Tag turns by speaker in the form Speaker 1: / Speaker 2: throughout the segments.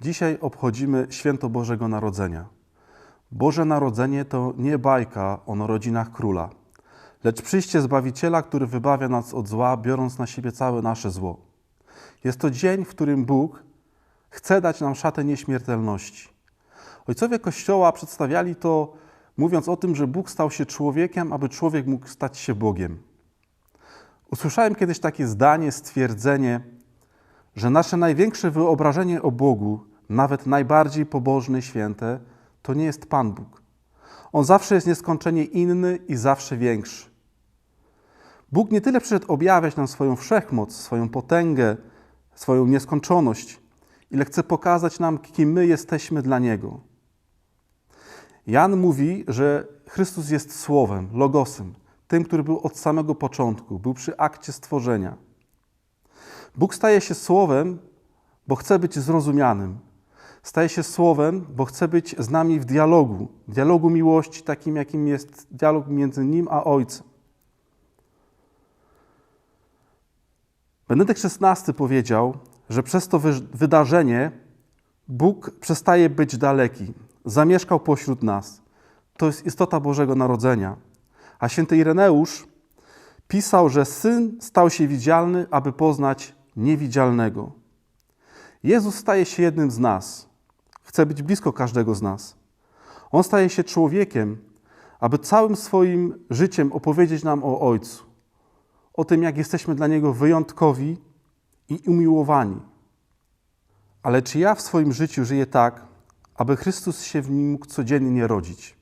Speaker 1: Dzisiaj obchodzimy święto Bożego Narodzenia. Boże Narodzenie to nie bajka o narodzinach króla, lecz przyjście Zbawiciela, który wybawia nas od zła, biorąc na siebie całe nasze zło. Jest to dzień, w którym Bóg chce dać nam szatę nieśmiertelności. Ojcowie Kościoła przedstawiali to, mówiąc o tym, że Bóg stał się człowiekiem, aby człowiek mógł stać się Bogiem. Usłyszałem kiedyś takie zdanie, stwierdzenie, że nasze największe wyobrażenie o Bogu, nawet najbardziej pobożne święte, to nie jest Pan Bóg. On zawsze jest nieskończenie inny i zawsze większy. Bóg nie tyle przyszedł objawiać nam swoją wszechmoc, swoją potęgę, swoją nieskończoność, ile chce pokazać nam, kim my jesteśmy dla Niego. Jan mówi, że Chrystus jest Słowem, Logosem, tym, który był od samego początku, był przy akcie stworzenia. Bóg staje się Słowem, bo chce być zrozumianym. Staje się Słowem, bo chce być z nami w dialogu, dialogu miłości, takim jakim jest dialog między Nim a Ojcem. Benedykt XVI powiedział, że przez to wy wydarzenie Bóg przestaje być daleki, zamieszkał pośród nas. To jest istota Bożego Narodzenia. A święty Ireneusz pisał, że Syn stał się widzialny, aby poznać niewidzialnego. Jezus staje się jednym z nas. Chce być blisko każdego z nas. On staje się człowiekiem, aby całym swoim życiem opowiedzieć nam o Ojcu, o tym, jak jesteśmy dla Niego wyjątkowi i umiłowani. Ale czy ja w swoim życiu żyję tak, aby Chrystus się w nim mógł codziennie rodzić?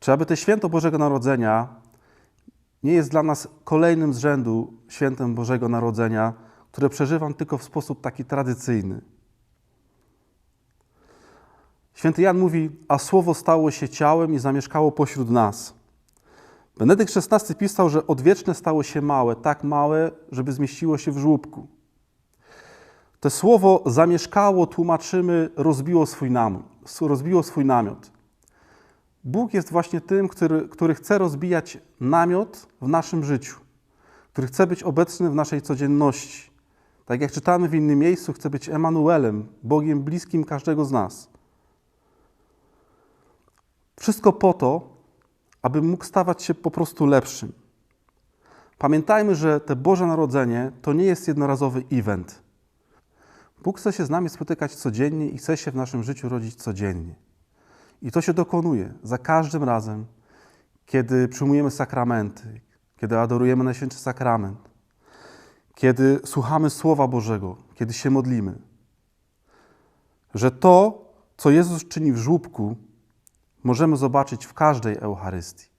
Speaker 1: Czy aby to święto Bożego Narodzenia nie jest dla nas kolejnym z rzędu świętem Bożego Narodzenia, które przeżywam tylko w sposób taki tradycyjny? Święty Jan mówi, a słowo stało się ciałem i zamieszkało pośród nas. Benedykt XVI pisał, że odwieczne stało się małe, tak małe, żeby zmieściło się w żłóbku. To słowo zamieszkało, tłumaczymy, rozbiło swój namiot. Rozbiło swój namiot. Bóg jest właśnie tym, który, który chce rozbijać namiot w naszym życiu, który chce być obecny w naszej codzienności. Tak jak czytamy w innym miejscu, chce być Emanuelem, Bogiem bliskim każdego z nas. Wszystko po to, aby mógł stawać się po prostu lepszym. Pamiętajmy, że te Boże Narodzenie to nie jest jednorazowy event. Bóg chce się z nami spotykać codziennie i chce się w naszym życiu rodzić codziennie. I to się dokonuje za każdym razem, kiedy przyjmujemy sakramenty, kiedy adorujemy Najświętszy Sakrament, kiedy słuchamy Słowa Bożego, kiedy się modlimy. Że to, co Jezus czyni w żłóbku, możemy zobaczyć w każdej Eucharystii.